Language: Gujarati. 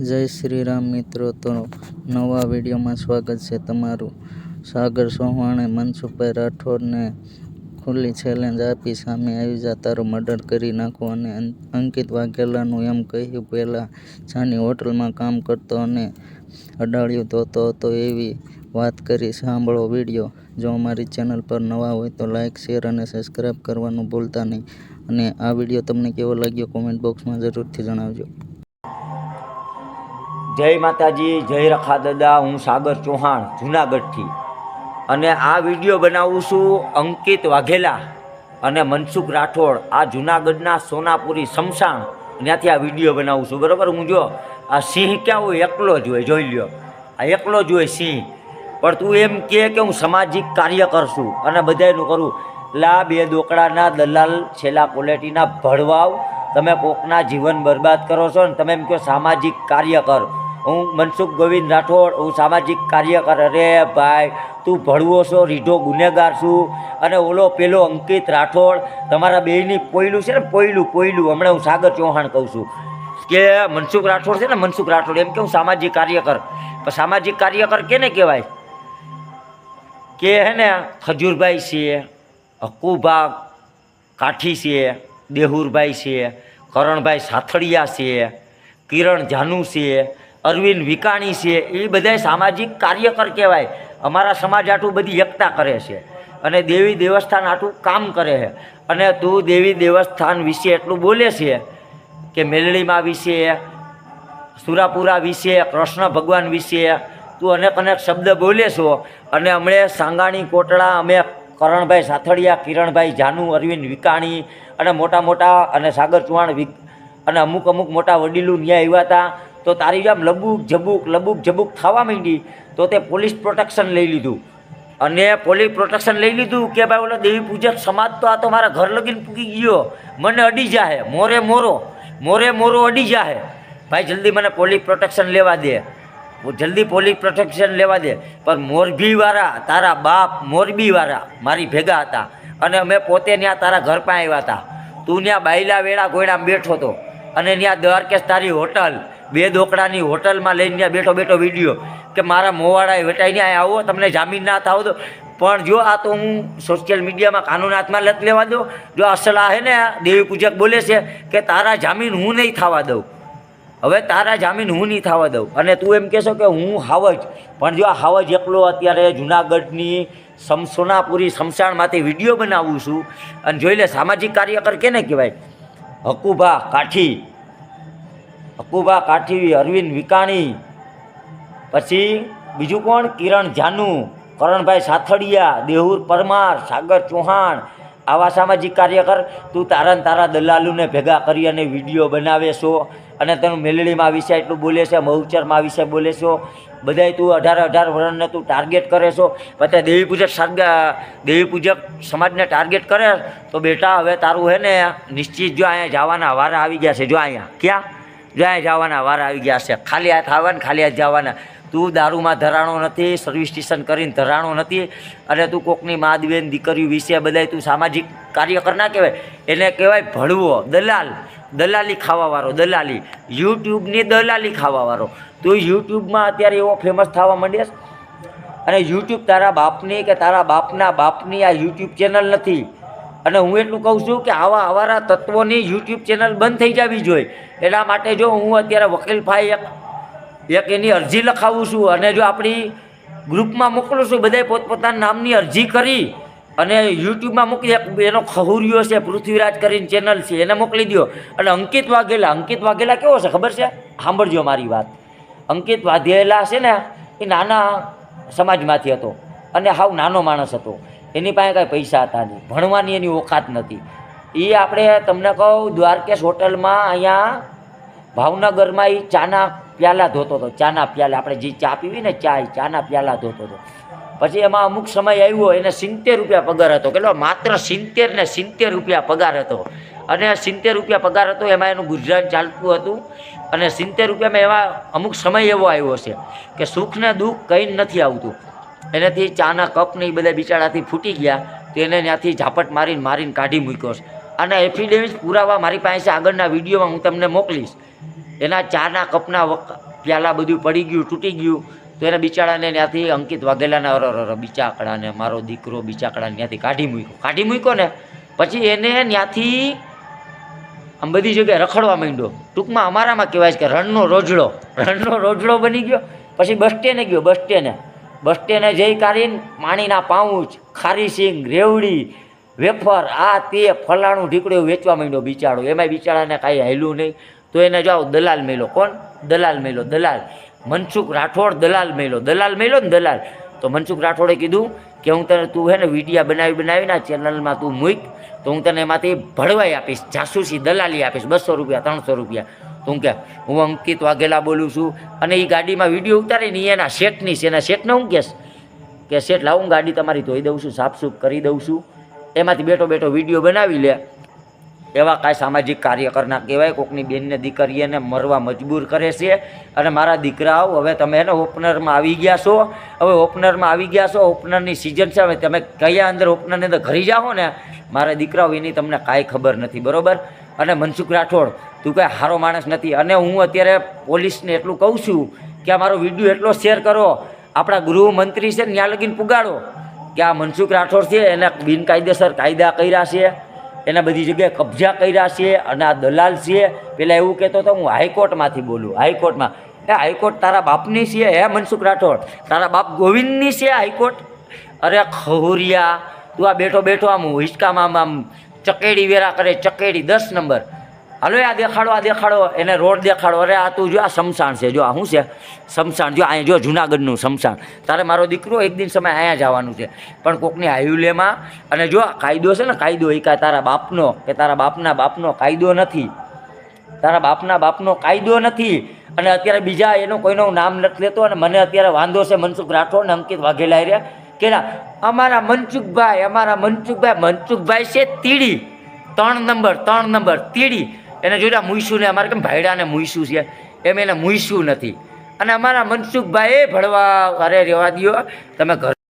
જય શ્રી રામ મિત્રો. તો નવા વિડીયોમાં સ્વાગત છે તમારું. સાગર સોહાણે મનસુખભાઈ રાઠોડને ખુલ્લી ચેલેન્જ આપી સામે આવી જા, તારો મર્ડર કરી નાખો અને અંકિત વાઘેલાનું એમ કહ્યું. પહેલાં જાની હોટલમાં કામ કરતો અને અડાળ્યું ધોતો હતો એવી વાત કરી. સાંભળો વીડિયો. જો અમારી ચેનલ પર નવા હોય તો લાઇક શેર અને સબસ્ક્રાઈબ કરવાનું ભૂલતા નહીં. અને આ વીડિયો તમને કેવો લાગ્યો? કોમેન્ટ બોક્સમાં જરૂરથી જણાવજો. જય માતાજી, જય રખા દાદા, હું સાગર ચૌહાણ, જુનાગઢથી. અને આ વીડિયો બનાવું છું અંકિત વાઘેલા અને મનસુખ રાઠોડ. આ જુનાગઢના સોનાપુરી સમસાણ. ત્યાંથી આ વીડિયો બનાવું છું. બરાબર? હું જો, આ સિંહ ક્યાં હોય? એકલો જ હોય, જોઈ લ્યો. આ એકલો જ હોય સિંહ. પણ તું એમ કહે કે હું સામાજિક કાર્ય કરશું અને બધાયનું કરું. લા બે દોકડાના દલાલ છેલ્લા ક્વોલિટીના ભળવાવ તમે કોકના જીવન બરબાદ કરો છો ને તમે એમ કહો સામાજિક કાર્ય કર. હું મનસુખ ગોવિંદ રાઠોડ, હું સામાજિક કાર્યકર. અરે ભાઈ, તું ભળવો છો, રીઢો ગુનેગાર છું. અને ઓલો પેલો અંકિત રાઠોડ, તમારા બેયની પોયલું છે ને, પોયલું પોયલું. હમણાં હું સાગર ચૌહાણ કહું છું. કે મનસુખ રાઠોડ છે ને, મનસુખ રાઠોડ, એમ કે હું સામાજિક કાર્યકર. સામાજિક કાર્યકર કેને કહેવાય? કે હે ને, ખજૂરભાઈ છે હક્કુભા કાઠી છે દેહુરભાઈ છે, કરણભાઈ સાથળિયા છે, કિરણ જાનુ છે અરવિંદ વિકાણી છે એ બધા સામાજિક કાર્યકર કહેવાય. અમારા સમાજ આટલું બધી એકતા કરે છે અને દેવી દેવસ્થાન આટલું કામ કરે છે. અને તું દેવી દેવસ્થાન વિશે એટલું બોલે છે કે મેલડીમાં વિશે, સુરાપુરા વિશે, કૃષ્ણ ભગવાન વિશે, તું અનેક અનેક શબ્દ બોલે છો. અને હમણે સાંગાણી કોટડા, અમે કરણભાઈ સાથળિયા, કિરણભાઈ જાનુ, અરવિંદ વિકાણી અને મોટા મોટા અને સાગર ચૌહાણ અને અમુક અમુક મોટા વડીલું ન્યાય આવ્યા હતા. તો તારી જેમ લબુક ઝબુક લબુક ઝબુક થવા માંડી, તો તે પોલીસ પ્રોટેક્શન લઈ લીધું. અને પોલીસ પ્રોટેક્શન લઈ લીધું કે ભાઈ ઓલો દેવી પૂજક સમાજ તો આ તો મારા ઘર લગીને પૂકી ગયો. મને અડી જાહે, મોરે મોરો મોરે મોરો અડી જાહે. ભાઈ જલ્દી મને પોલીસ પ્રોટેક્શન લેવા દે. જલ્દી પોલીસ પ્રોટેક્શન લેવા દે. પણ મોરબીવાળા, તારા બાપ મોરબીવાળા મારી ભેગા હતા. અને અમે પોતે ત્યાં તારા ઘર પાસે આવ્યા હતા. તું ત્યાં બાયલા વેળા ગોયડા બેઠો હતો. અને ત્યાં દ્વારકેશ તારી હોટલ. બે દોકડાની હોટલમાં લઈને ત્યાં બેઠો બેઠો વીડિયો કે મારા મોવાડાએ વેટાઈને અહીંયા આવો, તમને જામીન ના થાવ દો પણ જો આ તો હું સોશિયલ મીડિયામાં કાનૂન હાથમાં લત લેવા દો જો અસલ આ હે ને દેવી પૂજક બોલે છે કે તારા જામીન હું નહીં થવા દઉં. હવે તારા જામીન હું નહીં થવા દઉં. અને તું એમ કહેશો કે હું હાવજ. પણ જો આ હાવજ એકલો અત્યારે જુનાગઢની સમ સોનાપુરી શમશાનમાંથી વીડિયો બનાવું છું, અને જોઈ લે, સામાજિક કાર્યકર કેને કહેવાય? હકુભા કાઠી. હકુભા કાઠીવી, અરવિંદ વિકાણી. પછી બીજું કોણ? કિરણ જાનુ, કરણભાઈ સાથળિયા દેહુર પરમાર, સાગર ચૌહાણ. આવા સામાજિક કાર્યકર તું તારા તારા દલાલુને ભેગા કરી અને વીડિયો બનાવે છો અને તેનું મેલડીમાં વિશે એટલું બોલે છે, મહુચરમાં વિશે બોલે છો. બધાય તું અઢાર અઢાર વર્ષને તું ટાર્ગેટ કરે છો. પછી દેવી પૂજક સાગા દેવી પૂજક સમાજને ટાર્ગેટ કરે, તો બેટા હવે તારું હે ને, નિશ્ચિત જો અહીંયા જવાના વારા આવી ગયા છે, જો અહીંયા. ક્યાં? જો અહીંયા જવાના, વાર આવી ગયા છે. ખાલી હાથ આવવાના ખાલી હાથ જવાના. તું દારૂમાં ધરાણો નથી સર્વિસ સ્ટેશન કરીને ધરાણો નથી, અને તું કોકની માદબેન દીકરીઓ વિશે બધાય તું સામાજિક કાર્યકર ના કહેવાય. એને કહેવાય ભળવો, દલાલ, દલાલી ખાવાવાળો, દલાલી. યુટ્યુબની દલાલી ખાવાવાળો. તું યુટ્યુબમાં અત્યારે એવો ફેમસ થવા માંડ્યાસ અને યુટ્યુબ તારા બાપની કે તારા બાપના બાપની આ યુટ્યુબ ચેનલ નથી? અને હું એટલું કહું છું કે આવા અવારા તત્વોની યુટ્યુબ ચેનલ બંધ થઈ જવી જોઈએ. એટલા માટે જો હું અત્યારે વકીલ ભાઈ એક એક એની અરજી લખાવું છું અને જો આપણી ગ્રુપમાં મોકલું છું, બધાય પોતપોતાના નામની અરજી કરી અને યુટ્યુબમાં એક, એનો ખહુરિયો છે, પૃથ્વીરાજ કરીને ચેનલ છે, એને મોકલી દો અને અંકિત વાઘેલા અંકિત વાઘેલા કેવો છે, ખબર છે? સાંભળજો મારી વાત. અંકિત વાઘેલા છે ને, એ નાના સમાજમાંથી હતો અને હાવ નાનો માણસ હતો. એની પાસે કાંઈ પૈસા હતા નહીં. ભણવાની એની ઓકાત નથી. એ આપણે તમને કહું, દ્વારકેશ હોટલમાં અહીંયા ભાવનગરમાં એ ચાના પ્યાલા ધોતો હતો. ચાના પ્યાલા. આપણે જે ચા પીવી ને ચા ચાના પ્યાલા ધોતો હતો. પછી એમાં અમુક સમય આવ્યો, એને સિત્તેર રૂપિયા પગાર હતો. કેટલો? માત્ર સિત્તેર ને સિત્તેર રૂપિયા પગાર હતો. અને સિત્તેર રૂપિયા પગાર હતો, એમાં એનું ગુજરાન ચાલતું હતું. અને સિત્તેર રૂપિયામાં એવા અમુક સમય એવો આવ્યો છે કે સુખ ને દુઃખ કંઈ નથી આવતું. એનાથી ચાના કપ ને બધા બિચારાથી ફૂટી ગયા તો એને ત્યાંથી ઝાપટ મારીને મારીને કાઢી મૂક્યો અને એફિડેવિટ પુરાવા મારી પાસે આગળના વિડીયોમાં હું તમને મોકલીશ. એના ચાના કપના પ્યાલા બધું પડી ગયું, તૂટી ગયું, તો એના બિચારાને ત્યાંથી અંકિત વાઘેલાના અર અર અર, બિચાકડાને, મારો દીકરો બિચાકડાને ત્યાંથી કાઢી મૂક્યો. કાઢી મૂક્યો ને પછી એને ત્યાંથી આમ બધી જગ્યાએ રખડવા માંડ્યો. ટૂંકમાં અમારામાં કહેવાય છે કે રણનો રોજડો રણનો રોજડો બની ગયો. પછી બસ સ્ટેન્ડે ગયો, બસ સ્ટેન્ડે બસ સ્ટેન્ડે જઈ કાઢીને પાણીના પાઉચ, ખારી સિંગ, રેવડી, વેફર, આ તે ફલાણું ઢીકડું વેચવા માંડ્યો બિચારો. એમાંય બિચારાને કાંઈ હાલ્યું નહીં. તો એને જાઓ દલાલ મેલો. કોણ? દલાલ મેલો. દલાલ. મનસુખ રાઠોડ દલાલ મેલો. દલાલ મેલો ને દલાલ. તો મનસુખ રાઠોડે કીધું કે હું તને તું હે ને વિડીયા બનાવી બનાવીને આ ચેનલમાં તું મૂક. તો હું તને એમાંથી ભળવાઈ આપીશ. જાસૂસી દલાલી આપીશ. બસો રૂપિયા, ત્રણસો રૂપિયા. તો કે? હું અંકિત વાઘેલા બોલું છું. અને એ ગાડીમાં વીડિયો ઉતારી ને એના શેઠની છે. એના શેઠને હું કહેશ કે, શેઠ, લાવું ગાડી તમારી ધોઈ દઉં છું, સાફસૂફ કરી દઉં છું. એમાંથી બેઠો બેઠો વીડિયો બનાવી લે. એવા કાંઈ સામાજિક કાર્યકરના કહેવાય. કોકની બેનને દીકરીને મરવા મજબૂર કરે છે. અને મારા દીકરાઓ હવે તમે એને ઓપનરમાં આવી ગયા છો. હવે ઓપનરમાં આવી ગયા છો. ઓપનરની સિઝન છે. હવે તમે કયા અંદર ઓપનરની અંદર ઘરી જાઓ ને, મારા દીકરાઓ એની તમને કાંઈ ખબર નથી. બરોબર? અને મનસુખ રાઠોડ, તું કાંઈ સારો માણસ નથી. અને હું અત્યારે પોલીસને એટલું કહું છું કે આ મારો વીડિયો એટલો શેર કરો. આપણા ગૃહમંત્રી છે ને, ત્યાં લગીને પુગાડો કે આ મનસુખ રાઠોડ છે, એને બિનકાયદેસર કાયદા કર્યા છે, એના બધી જગ્યાએ કબજા કર્યા છે, અને આ દલાલ છે. પેલા એવું કહેતો હતો હું હાઈકોર્ટમાંથી બોલું, હાઈકોર્ટમાં. એ હાઈકોર્ટ તારા બાપની છે હે મનસુખ રાઠોડ? તારા બાપ ગોવિંદની છે હાઈકોર્ટ? અરે ખહુરિયા, તું આ બેઠો બેઠો આમ હિંચકામાં આમ ચકેડી વેરા કરે, ચકેડી, દસ નંબર. હાલો, આ દેખાડો આ દેખાડો. એને રોડ દેખાડો. અરે, આ તું જો, આ શમશાન છે. જો, આ શું છે? શમશાન. જો, અહીંયા જો, જુનાગઢનું શમશાન. તારે મારો દીકરો એક દિન સમય અહીંયા જવાનું છે. પણ કોકની હાઈવેમાં અને જો કાયદો છે ને, કાયદો એ કાંઈ તારા બાપનો, કે તારા બાપના બાપનો કાયદો નથી. તારા બાપના બાપનો કાયદો નથી. અને અત્યારે બીજા એનું કોઈનું નામ નથી લેતો, અને મને અત્યારે વાંધો છે, મનસુખ રાઠોડ ને અંકિત વાઘેલા રે કે ના અમારા મનસુખભાઈ અમારા મનસુખભાઈ મનસુખભાઈ છે તીડી. ત્રણ નંબર ત્રણ નંબર, તીડી. એને જોયા મૂઈશું ને અમારે કેમ ભાઈડાને મૂઈશું છે? એમ એને મૂઈશું નથી. અને અમારા મનસુખભાઈ ભળવા અરે રહેવા દ્યો. તમે ઘર